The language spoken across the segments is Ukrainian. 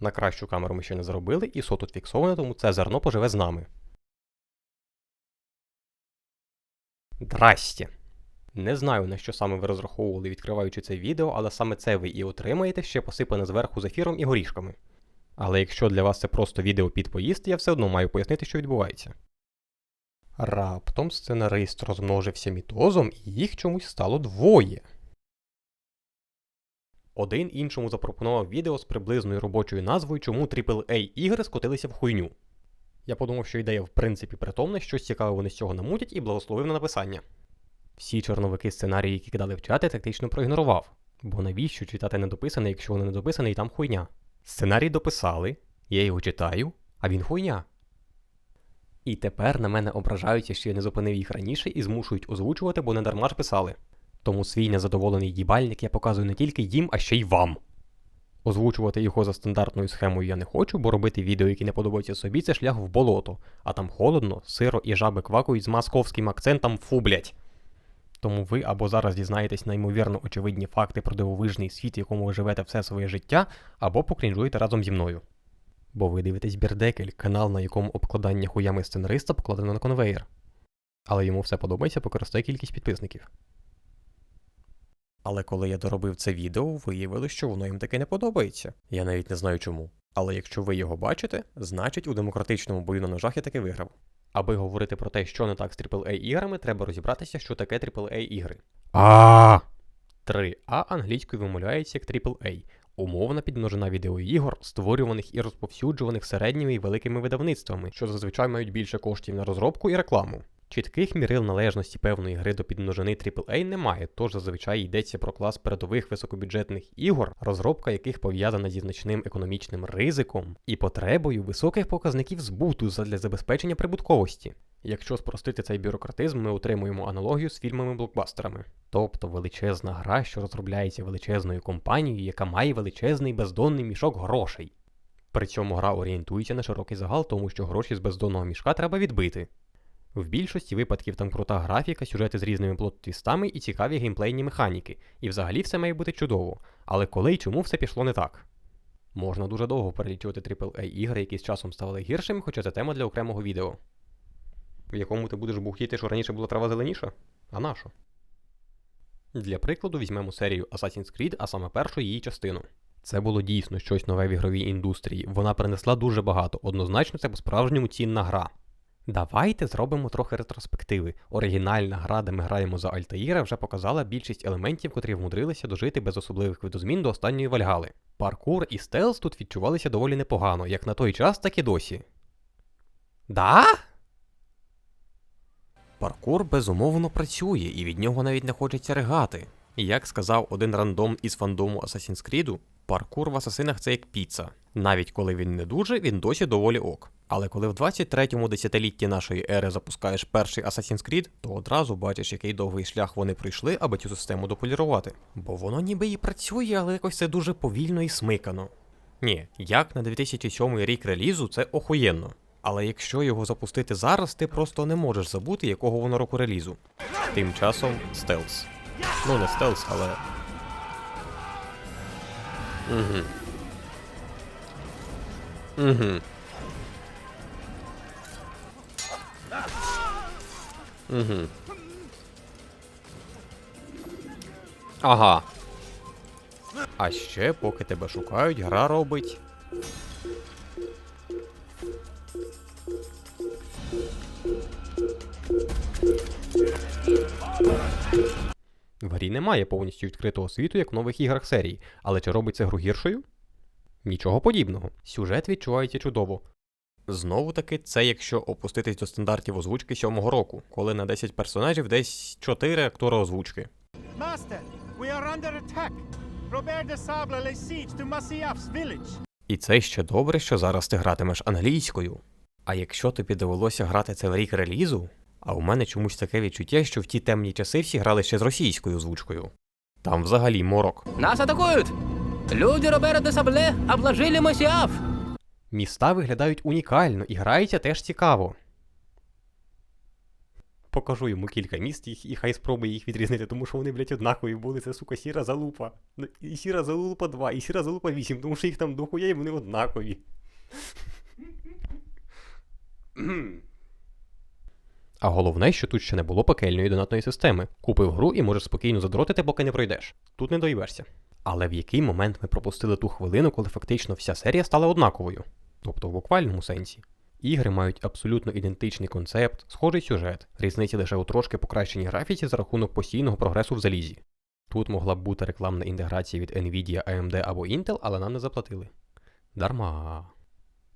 На кращу камеру ми ще не заробили, со тут фіксовано, тому це зерно поживе з нами. Здрасте. Не знаю, на що саме ви розраховували, відкриваючи це відео, але саме це ви і отримаєте ще посипане зверху зефіром і горішками. Але якщо для вас це просто відео під поїзд, я все одно маю пояснити, що відбувається. Раптом сценарист розмножився мітозом, і їх чомусь стало двоє. Один іншому запропонував відео з приблизною робочою назвою, чому AAA ігри скотилися в хуйню. Я подумав, що ідея в принципі притомна, щось цікаве вони з цього намутять і благословив на написання. Всі чорновики сценарії, які кидали в чати, тактично проігнорував. Бо навіщо читати недописане, якщо воно недописане і там хуйня? Сценарій дописали, я його читаю, а він хуйня. І тепер на мене ображаються, що я не зупинив їх раніше і змушують озвучувати, бо не дарма ж писали. Тому свій незадоволений їбальник я показую не тільки їм, а ще й вам. Озвучувати його за стандартною схемою я не хочу, бо робити відео, які не подобаються собі, це шлях в болото, а там холодно, сиро і жаби квакають з московським акцентом фу, блять. Тому ви або зараз дізнаєтесь неймовірно очевидні факти про дивовижний світ, в якому ви живете все своє життя, або покрінжуєте разом зі мною. Бо ви дивитесь Бірдекель, канал, на якому обкладання хуями сценариста покладено на конвейер. Але йому все подобається, поки росте кількість підписників. Але коли я доробив це відео, виявилось, що воно їм таки не подобається. Я навіть не знаю чому. Але якщо ви його бачите, значить у демократичному бою на ножах я таки виграв. Аби говорити про те, що не так з AAA іграми, треба розібратися, що таке AAA ігри. А 3А англійською вимовляється як AAA. Умовна підмножина відеоігор, створюваних і розповсюджуваних середніми і великими видавництвами, що зазвичай мають більше коштів на розробку і рекламу. Чітких мірил належності певної гри до підмножини AAA немає, тож зазвичай йдеться про клас передових високобюджетних ігор, розробка яких пов'язана зі значним економічним ризиком і потребою високих показників збуту задля забезпечення прибутковості. Якщо спростити цей бюрократизм, ми отримуємо аналогію з фільмами-блокбастерами. Тобто величезна гра, що розробляється величезною компанією, яка має величезний бездонний мішок грошей. При цьому гра орієнтується на широкий загал, тому що гроші з бездонного мішка треба відбити. В більшості випадків там крута графіка, сюжети з різними плот-твістами і цікаві геймплейні механіки, і взагалі все має бути чудово. Але коли і чому все пішло не так? Можна дуже довго перелічувати AAA ігри, які з часом ставали гіршими, хоча це тема для окремого відео. В якому ти будеш бухтіти, що раніше була трава зеленіша? А нащо? Для прикладу візьмемо серію Assassin's Creed, а саме першу її частину. Це було дійсно щось нове в ігровій індустрії. Вона принесла дуже багато. Однозначно, це по-справжньому цінна гра. Давайте зробимо трохи ретроспективи. Оригінальна гра, де ми граємо за Альтаїра, вже показала більшість елементів, котрі вмудрилися дожити без особливих видозмін до останньої вальгали. Паркур і стелс тут відчувалися доволі непогано, як на той час, так і досі. Да? Паркур безумовно працює, і від нього навіть не хочеться ригати. Як сказав один рандом із фандому Assassin's Creed, паркур в асасинах це як піца. Навіть коли він не дуже, він досі доволі ок. Але коли в 23-му десятилітті нашої ери запускаєш перший Assassin's Creed, то одразу бачиш, який довгий шлях вони пройшли, аби цю систему дополірувати. Бо воно ніби і працює, але якось це дуже повільно і смикано. Ні, як на 2007 рік релізу, це охуєнно. Але якщо його запустити зараз, ти просто не можеш забути, якого воно року релізу. Тим часом стелс. Ну, не стелс, але. Угу. Угу. Угу. Ага. А ще, поки тебе шукають, гра робить. В грі немає повністю відкритого світу, як в нових іграх серії, але чи робить це гру гіршою? Нічого подібного. Сюжет відчувається чудово. Знову таки, це якщо опуститись до стандартів озвучки сьомого року, коли на 10 персонажів десь 4 актора озвучки. Master, we are under attack. Robert de Sable lays siege to Masyaf's village. І це ще добре, що зараз ти гратимеш англійською. А якщо тобі довелося грати це в рік релізу, а у мене чомусь таке відчуття, що в ті темні часи всі грали ще з російською озвучкою. Там взагалі морок. Нас атакуют! Люди Робера де Сабле обложили Масіаф! Міста виглядають унікально і грається теж цікаво. Покажу йому кілька міст і хай спробує їх відрізнити, тому що вони, блядь, однакові були. Це, сука, сіра залупа. Ну, І сіра залупа 2, і сіра залупа 8, тому що їх там дохуя і вони однакові. А головне, що тут ще не було пекельної донатної системи. Купив гру і можеш спокійно задротити, поки не пройдеш. Тут не доїбешся. Але в який момент ми пропустили ту хвилину, коли фактично вся серія стала однаковою? Тобто в буквальному сенсі. Ігри мають абсолютно ідентичний концепт, схожий сюжет, різниці лише у трошки покращеній графіці за рахунок постійного прогресу в залізі. Тут могла б бути рекламна інтеграція від Nvidia, AMD або Intel, але нам не заплатили. Дарма.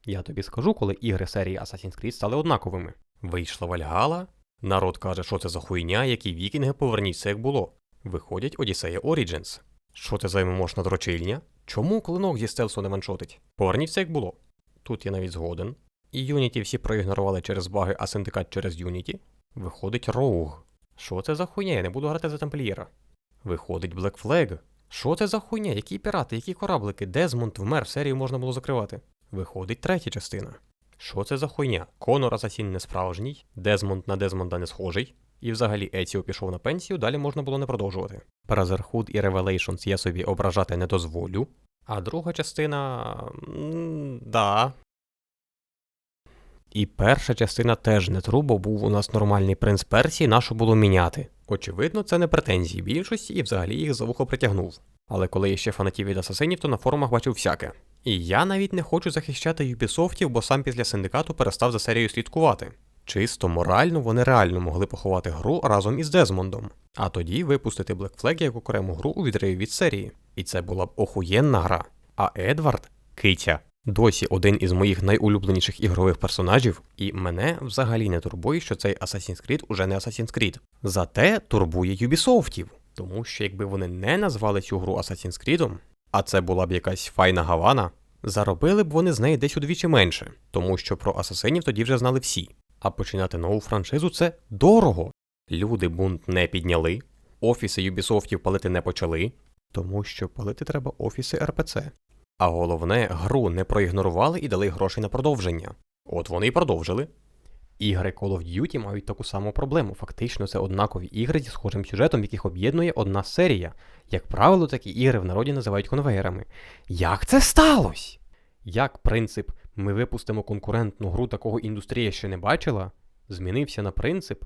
Я тобі скажу, коли ігри серії Assassin's Creed стали однаковими. Вийшла Вальгала, народ каже, що це за хуйня, які вікінги поверніться як було. Виходять Одіссея Origins. Що це за ММОшна дрочильня? Чому клинок зі стелсу не ваншотить? Поверніться як було. Тут я навіть згоден. І Unity всі проігнорували через баги, а синдикат через Unity. Виходить Rogue. Що це за хуйня? Я не буду грати за тамплієра. Виходить Black Flag. Що це за хуйня? Які пірати, які кораблики? Дезмонд вмер, серію можна було закривати. Виходить третя частина. Що це за хуйня? Конор Асасін не справжній, Дезмонд на Дезмонда не схожий. І взагалі Еціо пішов на пенсію, далі можна було не продовжувати. Brotherhood і Revelations я собі ображати не дозволю. А друга частина. Да. І перша частина теж не тру, бо був у нас нормальний принц Персії, нащо було міняти. Очевидно, це не претензії більшості і взагалі їх за вухо притягнув. Але коли я ще фанатів від асасинів, то на форумах бачив всяке. І я навіть не хочу захищати Юбісофтів, бо сам після синдикату перестав за серією слідкувати. Чисто морально вони реально могли поховати гру разом із Дезмондом, а тоді випустити Black Flag як окрему гру у відриві від серії. І це була б охуєнна гра. А Едвард Китя. Досі один із моїх найулюбленіших ігрових персонажів, і мене взагалі не турбує, що цей Assassin's Creed уже не Assassin's Creed. Зате турбує Юбісофтів, тому що якби вони не назвали цю гру Assassin's Creed, а це була б якась файна гавана, заробили б вони з неї десь удвічі менше, тому що про асасинів тоді вже знали всі. А починати нову франшизу це дорого. Люди бунт не підняли, офіси Юбісофтів палити не почали, тому що палити треба офіси РПЦ. А головне, гру не проігнорували і дали гроші на продовження. От вони і продовжили. Ігри Call of Duty мають таку саму проблему. Фактично, це однакові ігри зі схожим сюжетом, яких об'єднує одна серія. Як правило, такі ігри в народі називають конвейерами. Як це сталося? Як принцип ми випустимо конкурентну гру, такого індустрія ще не бачила, змінився на принцип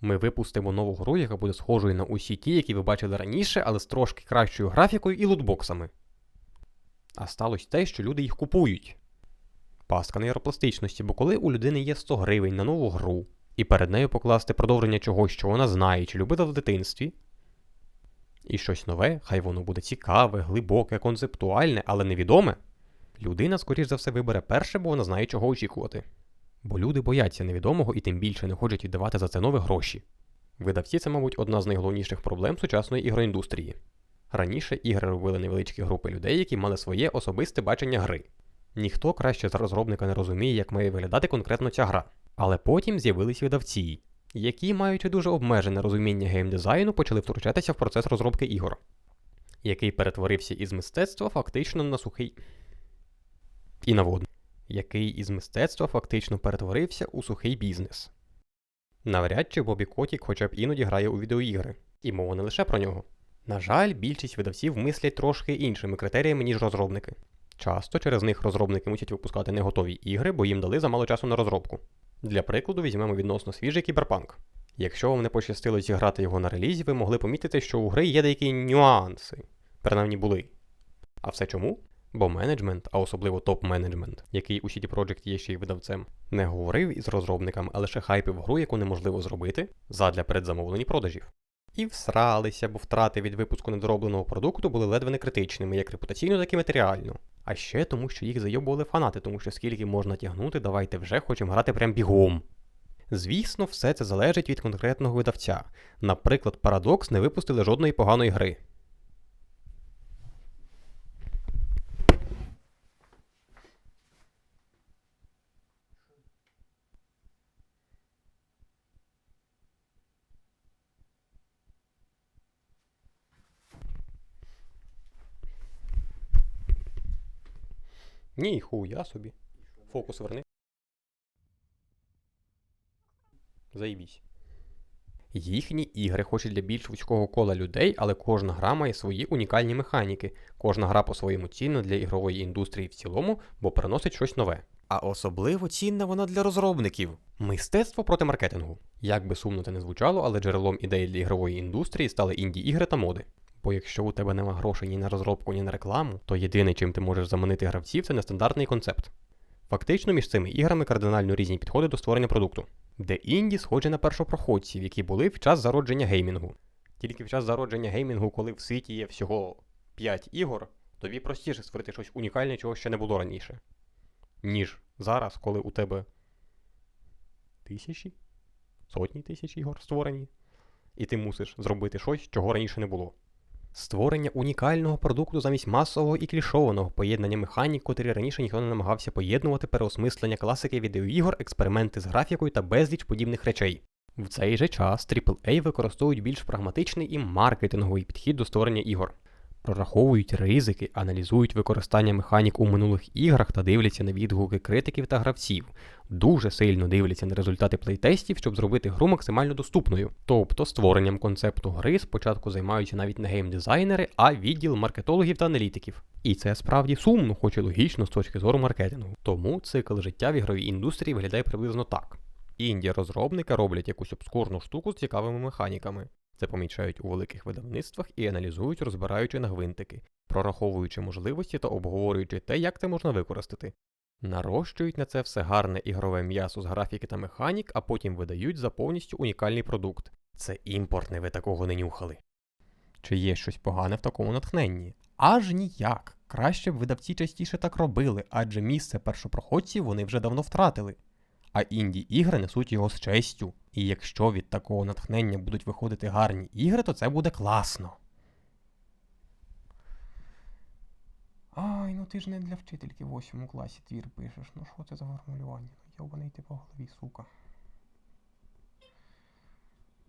ми випустимо нову гру, яка буде схожою на усі ті, які ви бачили раніше, але з трошки кращою графікою і лутбоксами. А сталося те, що люди їх купують. Пастка нейропластичності, бо коли у людини є 100 гривень на нову гру, і перед нею покласти продовження чогось, що вона знає чи любила в дитинстві, і щось нове, хай воно буде цікаве, глибоке, концептуальне, але невідоме, людина, скоріш за все, вибере перше, бо вона знає, чого очікувати. Бо люди бояться невідомого і тим більше не хочуть віддавати за це нові гроші. Видавці це, мабуть, одна з найголовніших проблем сучасної ігроіндустрії. Раніше ігри робили невеличкі групи людей, які мали своє особисте бачення гри. Ніхто краще за розробника не розуміє, як має виглядати конкретно ця гра. Але потім з'явились видавці, які, маючи дуже обмежене розуміння геймдизайну, почали втручатися в процес розробки ігор, який перетворився із мистецтва фактично на сухий і на водний, який із мистецтва фактично перетворився у сухий бізнес. Навряд чи Бобі Котік хоча б іноді грає у відеоігри, і мова не лише про нього. На жаль, більшість видавців мислять трошки іншими критеріями, ніж розробники. Часто через них розробники мусять випускати не готові ігри, бо їм дали замало часу на розробку. Для прикладу візьмемо відносно свіжий кіберпанк. Якщо вам не пощастило зіграти його на релізі, ви могли помітити, що у гри є деякі нюанси, принаймні були. А все чому? Бо менеджмент, а особливо топ-менеджмент, який у CD Projekt є ще й видавцем, не говорив із розробниками, а лише хайпив гру, яку неможливо зробити задля передзамовлені продажів. І всралися, бо втрати від випуску недоробленого продукту були ледве не критичними, як репутаційно, так і матеріально. А ще тому, що їх зайобували фанати, тому що скільки можна тягнути, давайте вже хочемо грати прям бігом. Звісно, все це залежить від конкретного видавця. Наприклад, Paradox не випустили жодної поганої гри. Ні, хуя собі. Фокус верни. Заїбісь. Їхні ігри хоч і для більш вузького кола людей, але кожна гра має свої унікальні механіки. Кожна гра по-своєму цінна для ігрової індустрії в цілому, бо приносить щось нове. А особливо цінна вона для розробників. Мистецтво проти маркетингу. Як би сумно це не звучало, але джерелом ідей для ігрової індустрії стали інді-ігри та моди. Бо якщо у тебе нема грошей ні на розробку, ні на рекламу, то єдине, чим ти можеш заманити гравців, це нестандартний концепт. Фактично між цими іграми кардинально різні підходи до створення продукту, де інді схожі на першопроходців, які були в час зародження геймінгу. Тільки в час зародження геймінгу, коли в світі є всього 5 ігор, тобі простіше створити щось унікальне, чого ще не було раніше. Ніж зараз, коли у тебе тисячі, сотні тисяч ігор створені, і ти мусиш зробити щось, чого раніше не було. Створення унікального продукту замість масового і клішованого поєднання механік, котрі раніше ніхто не намагався поєднувати переосмислення класики відеоігор, експерименти з графікою та безліч подібних речей. В цей же час AAA використовують більш прагматичний і маркетинговий підхід до створення ігор. Прораховують ризики, аналізують використання механік у минулих іграх та дивляться на відгуки критиків та гравців. Дуже сильно дивляться на результати плейтестів, щоб зробити гру максимально доступною. Тобто створенням концепту гри спочатку займаються навіть не геймдизайнери, а відділ маркетологів та аналітиків. І це справді сумно, хоч і логічно з точки зору маркетингу. Тому цикл життя в ігровій індустрії виглядає приблизно так. Інді розробники роблять якусь обскурну штуку з цікавими механіками. Це помічають у великих видавництвах і аналізують, розбираючи на гвинтики, прораховуючи можливості та обговорюючи те, як це можна використати. Нарощують на це все гарне ігрове м'ясо з графіки та механік, а потім видають за повністю унікальний продукт. Це імпортне, ви такого не нюхали. Чи є щось погане в такому натхненні? Аж ніяк. Краще б видавці частіше так робили, адже місце першопроходців вони вже давно втратили. А інді ігри несуть його з честю. І якщо від такого натхнення будуть виходити гарні ігри, то це буде класно. Ай, ну ти ж не для вчительки в 8 класі твір пишеш. Ну що це за формулювання? Ну йобаний ти по голові, сука.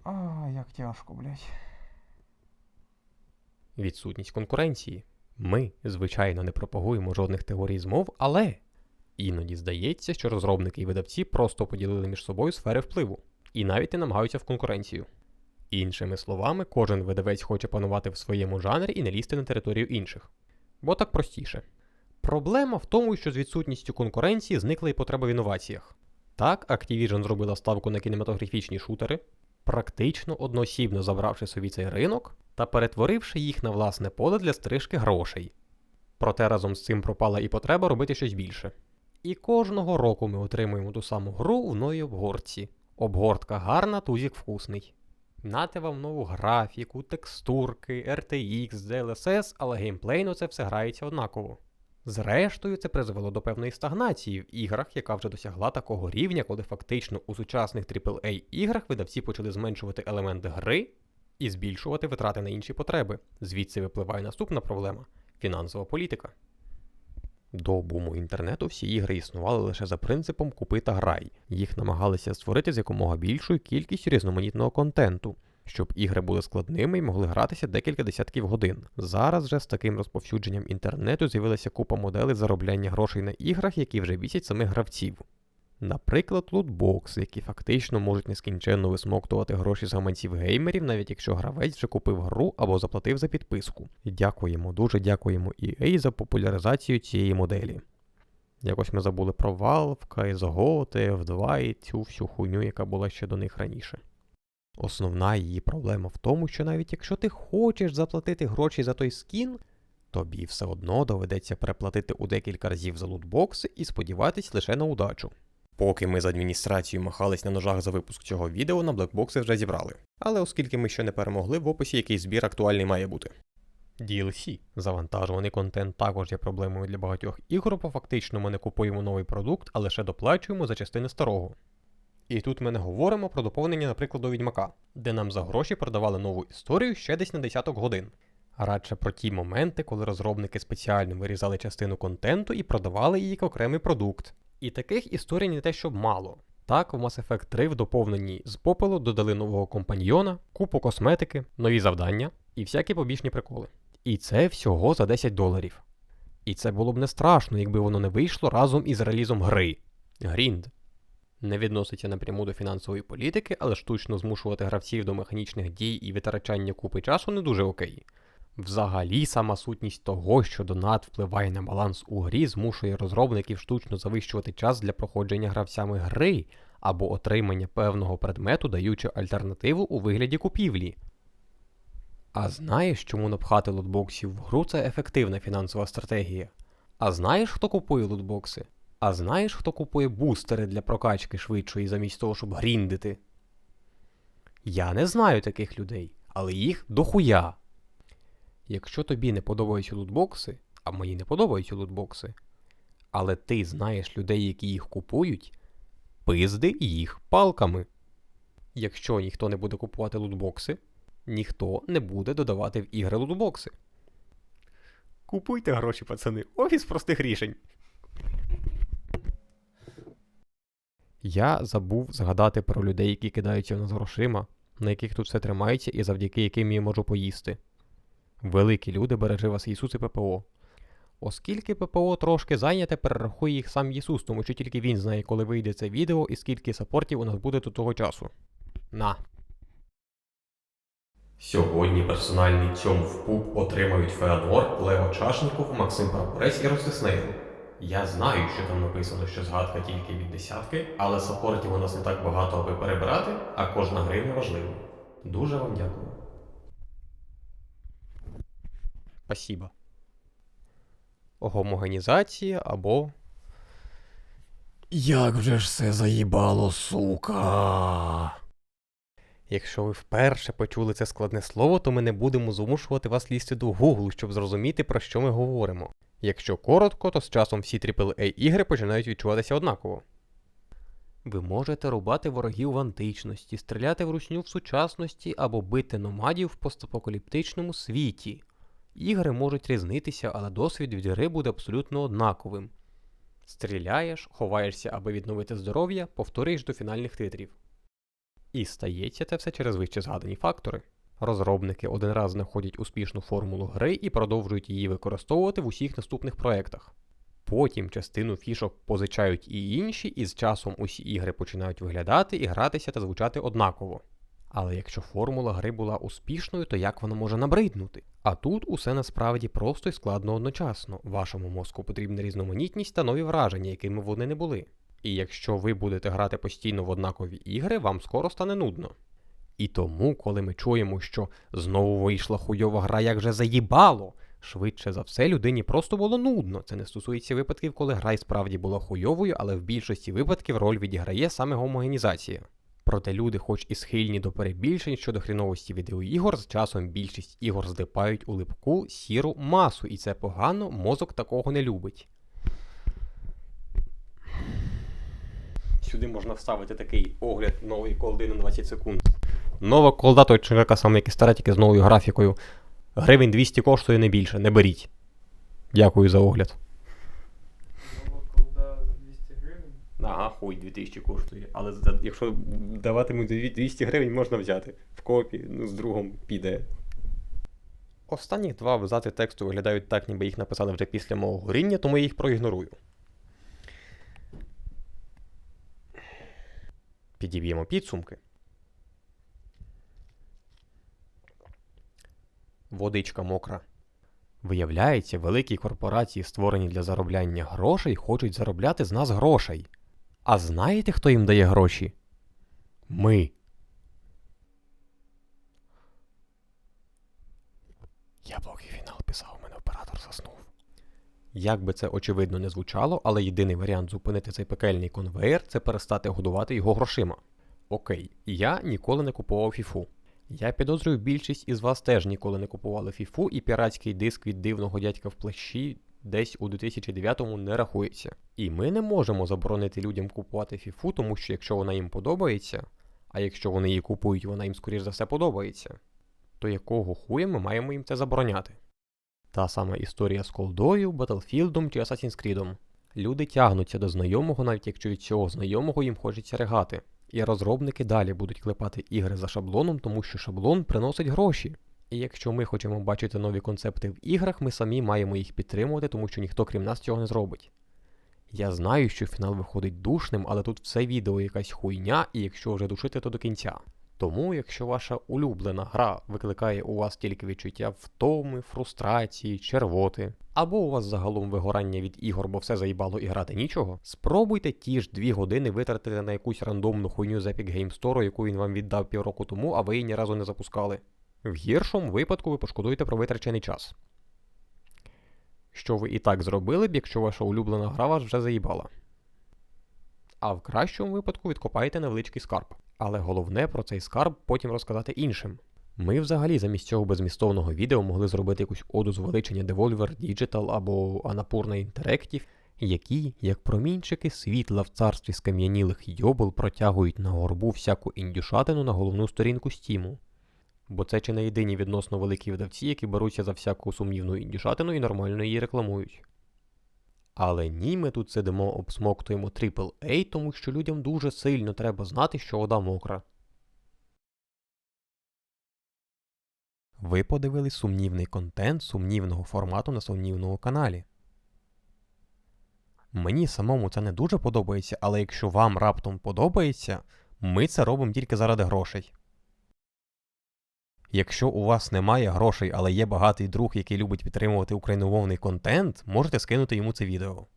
А, як тяжко, блядь. Відсутність конкуренції. Ми, звичайно, не пропагуємо жодних теорій змов, але іноді здається, що розробники і видавці просто поділили між собою сфери впливу і навіть не намагаються в конкуренцію. Іншими словами, кожен видавець хоче панувати в своєму жанрі і не лізти на територію інших. Бо так простіше. Проблема в тому, що з відсутністю конкуренції зникла і потреба в інноваціях. Так, Activision зробила ставку на кінематографічні шутери, практично одноосібно забравши собі цей ринок та перетворивши їх на власне поле для стрижки грошей. Проте разом з цим пропала і потреба робити щось більше. І кожного року ми отримуємо ту саму гру в новій обгортці. Обгортка гарна, тузік вкусний. Нате вам нову графіку, текстурки, RTX, DLSS, але геймплейно це все грається однаково. Зрештою, це призвело до певної стагнації в іграх, яка вже досягла такого рівня, коли фактично у сучасних AAA іграх видавці почали зменшувати елементи гри і збільшувати витрати на інші потреби. Звідси випливає наступна проблема фінансова політика. До буму інтернету всі ігри існували лише за принципом купи та грай. Їх намагалися створити з якомога більшою кількістю різноманітного контенту, щоб ігри були складними і могли гратися декілька десятків годин. Зараз же з таким розповсюдженням інтернету з'явилася купа моделей заробляння грошей на іграх, які вже бісять самих гравців. Наприклад, лутбокси, які фактично можуть нескінченно висмоктувати гроші з гаманців геймерів, навіть якщо гравець вже купив гру або заплатив за підписку. Дякуємо, дуже дякуємо EA за популяризацію цієї моделі. Якось ми забули про Valve, CSGO, TF2 і цю всю хуйню, яка була ще до них раніше. Основна її проблема в тому, що навіть якщо ти хочеш заплатити гроші за той скін, тобі все одно доведеться переплатити у декілька разів за лутбокси і сподіватись лише на удачу. Поки ми з адміністрацією махались на ножах за випуск цього відео, на блекбокси вже зібрали. Але оскільки ми ще не перемогли, в описі якийсь збір актуальний має бути. DLC. Завантажуваний контент також є проблемою для багатьох ігор, бо фактично ми не купуємо новий продукт, а лише доплачуємо за частини старого. І тут ми не говоримо про доповнення, наприклад, до Відьмака, де нам за гроші продавали нову історію ще десь на десяток годин. Радше про ті моменти, коли розробники спеціально вирізали частину контенту і продавали її як окремий продукт. І таких історій не те, щоб мало. Так, в Mass Effect 3 в доповненні з попелу додали нового компаньйона, купу косметики, нові завдання і всякі побічні приколи. І це всього за 10 доларів. І це було б не страшно, якби воно не вийшло разом із релізом гри. Грінд. Не відноситься напряму до фінансової політики, але штучно змушувати гравців до механічних дій і витрачання купи часу не дуже окей. Взагалі, сама сутність того, що донат впливає на баланс у грі, змушує розробників штучно завищувати час для проходження гравцями гри або отримання певного предмету, даючи альтернативу у вигляді купівлі. А знаєш, чому напхати лутбоксів в гру це ефективна фінансова стратегія? А знаєш, хто купує лутбокси? А знаєш, хто купує бустери для прокачки швидшої замість того, щоб гріндити? Я не знаю таких людей, але їх дохуя. Якщо тобі не подобаються лутбокси, а мені не подобаються лутбокси, але ти знаєш людей, які їх купують, пизди їх палками. Якщо ніхто не буде купувати лутбокси, ніхто не буде додавати в ігри лутбокси. Купуйте гроші, пацани. Офіс простих рішень. Я забув згадати про людей, які кидаються в нас грошима, на яких тут все тримається і завдяки яким я можу поїсти. Великі люди бережи вас Ісус і ППО. Оскільки ППО трошки зайняте, перерахує їх сам Ісус, тому що тільки він знає, коли вийде це відео і скільки сапортів у нас буде до того часу. На. Сьогодні персональний цьом в пуп отримають Феодор, Лео Чашніков, Максим Прапорець і Ростислав. Я знаю, що там написано, що згадка тільки від десятки, але саппортів у нас не так багато, аби перебирати, а кожна гривня важлива. Дуже вам дякую. Спасибо. Гомогенізація або. Як же ж все заїбало, сука. Якщо ви вперше почули це складне слово, то ми не будемо змушувати вас лізти до Google, щоб зрозуміти, про що ми говоримо. Якщо коротко, то з часом всі AAA ігри починають відчуватися однаково. Ви можете рубати ворогів в античності, стріляти вручню в сучасності або бити номадів в постапокаліптичному світі. Ігри можуть різнитися, але досвід від гри буде абсолютно однаковим. Стріляєш, ховаєшся, аби відновити здоров'я, повторюєш до фінальних титрів. І стається це все через вище згадані фактори. Розробники один раз знаходять успішну формулу гри і продовжують її використовувати в усіх наступних проєктах. Потім частину фішок позичають і інші, і з часом усі ігри починають виглядати і гратися та звучати однаково. Але якщо формула гри була успішною, то як вона може набриднути? А тут усе насправді просто і складно одночасно. Вашому мозку потрібна різноманітність та нові враження, якими вони не були. І якщо ви будете грати постійно в однакові ігри, вам скоро стане нудно. І тому, коли ми чуємо, що знову вийшла хуйова гра, як же заїбало, швидше за все, людині просто було нудно. Це не стосується випадків, коли гра і справді була хуйовою, але в більшості випадків роль відіграє саме гомогенізація. Проте люди, хоч і схильні до перебільшень щодо хріновості відеоігор, з часом більшість ігор здипають у липку сіру масу, і це погано, мозок такого не любить. Сюди можна вставити такий огляд нової колди на 20 секунд. Нова колда точно така сама, як і стара, тільки з новою графікою. Гривень 200 коштує не більше, не беріть. Дякую за огляд. Нова колда за 200 гривень. Ага, хуй 2000 коштує. Але за- якщо даватимуть за 200 гривень, можна взяти. В копі, ну з другом піде. Останні два абзаци тексту виглядають так, ніби їх написали вже після мого горіння, тому я їх проігнорую. Підіб'ємо підсумки. Водичка мокра. Виявляється, великі корпорації, створені для заробляння грошей, хочуть заробляти з нас грошей. А знаєте, хто їм дає гроші? Ми. Я поки фінал писав, у мене оператор заснув. Як би це очевидно не звучало, але єдиний варіант зупинити цей пекельний конвейер це перестати годувати його грошима. Окей, я ніколи не купував фіфу. Я підозрюю, більшість із вас теж ніколи не купували фіфу, і піратський диск від дивного дядька в плащі десь у 2009-му не рахується. І ми не можемо заборонити людям купувати фіфу, тому що якщо вона їм подобається, а якщо вони її купують, вона їм скоріш за все подобається, то якого хуя ми маємо їм це забороняти? Та сама історія з колдою, Батлфілдом чи Assassin's Creed. Люди тягнуться до знайомого, навіть якщо від цього знайомого їм хочеться регати. І розробники далі будуть клепати ігри за шаблоном, тому що шаблон приносить гроші. І якщо ми хочемо бачити нові концепти в іграх, ми самі маємо їх підтримувати, тому що ніхто крім нас цього не зробить. Я знаю, що фінал виходить душним, але тут все відео якась хуйня, і якщо вже душити, то до кінця. Тому, якщо ваша улюблена гра викликає у вас тільки відчуття втоми, фрустрації, червоти, або у вас загалом вигорання від ігор, бо все заїбало і грати нічого, спробуйте ті ж дві години витратити на якусь рандомну хуйню з Epic Game Store, яку він вам віддав півроку тому, а ви її ні разу не запускали. В гіршому випадку ви пошкодуєте про витрачений час. Що ви і так зробили б, якщо ваша улюблена гра вас вже заїбала. А в кращому випадку відкопаєте невеличкий скарб. Але головне про цей скарб потім розказати іншим. Ми взагалі замість цього безмістовного відео могли зробити якусь оду звеличення Devolver Digital або Annapurna Interactive, які, як промінчики світла в царстві скам'янілих йобл, протягують на горбу всяку індюшатину на головну сторінку Стіму. Бо це чи не єдині відносно великі видавці, які беруться за всяку сумнівну індюшатину і нормально її рекламують. Але ні, ми тут сидимо, обсмоктуємо AAA, тому що людям дуже сильно треба знати, що вода мокра. Ви подивились сумнівний контент сумнівного формату на сумнівному каналі. Мені самому це не дуже подобається, але якщо вам раптом подобається, ми це робимо тільки заради грошей. Якщо у вас немає грошей, але є багатий друг, який любить підтримувати україномовний контент, можете скинути йому це відео.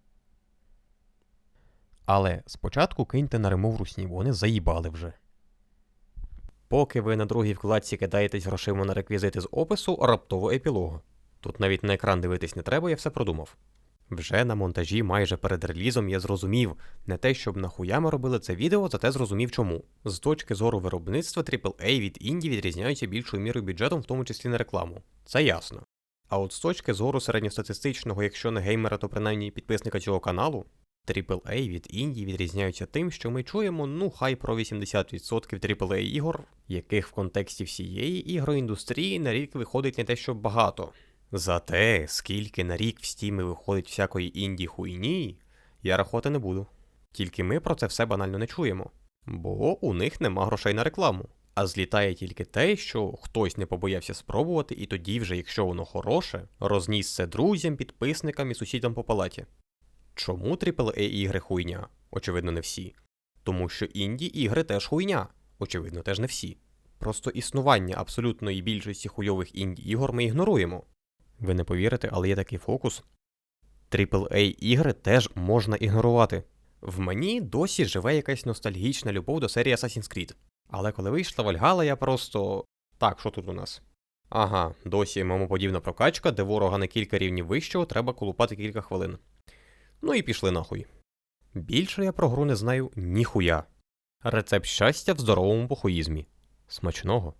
Але спочатку киньте на ремов русні, бо вони заїбали вже. Поки ви на другій вкладці кидаєтесь грошима на реквізити з опису, раптово епілог. Тут навіть на екран дивитись не треба, я все продумав. Вже на монтажі майже перед релізом я зрозумів не те, щоб нахуя ми робили це відео, зате зрозумів чому. З точки зору виробництва AAA від інді відрізняються більшою мірою бюджетом, в тому числі на рекламу. Це ясно. А от з точки зору середньостатистичного, якщо не геймера, то принаймні підписника цього каналу, AAA від інді відрізняються тим, що ми чуємо, ну хай про 80% AAA ігор, яких в контексті всієї ігроіндустрії на рік виходить не те, що багато. Зате, скільки на рік в стімі виходить всякої інді хуйні, я рахувати не буду. Тільки ми про це все банально не чуємо, бо у них нема грошей на рекламу. А злітає тільки те, що хтось не побоявся спробувати, і тоді вже, якщо воно хороше, розніс це друзям, підписникам і сусідам по палаті. Чому AAA ігри хуйня? Очевидно, не всі. Тому що інді ігри теж хуйня. Очевидно, теж не всі. Просто існування абсолютної більшості хуйових інді ігор ми ігноруємо. Ви не повірите, але є такий фокус. AAA ігри теж можна ігнорувати. В мені досі живе якась ностальгічна любов до серії Assassin's Creed. Але коли вийшла Вальгала, я просто. Так, що тут у нас? Ага, досі мамоподібна прокачка, де ворога на кілька рівнів вищого треба колупати кілька хвилин. Ну і пішли нахуй. Більше я про гру не знаю ніхуя. Рецепт щастя в здоровому похуїзмі. Смачного.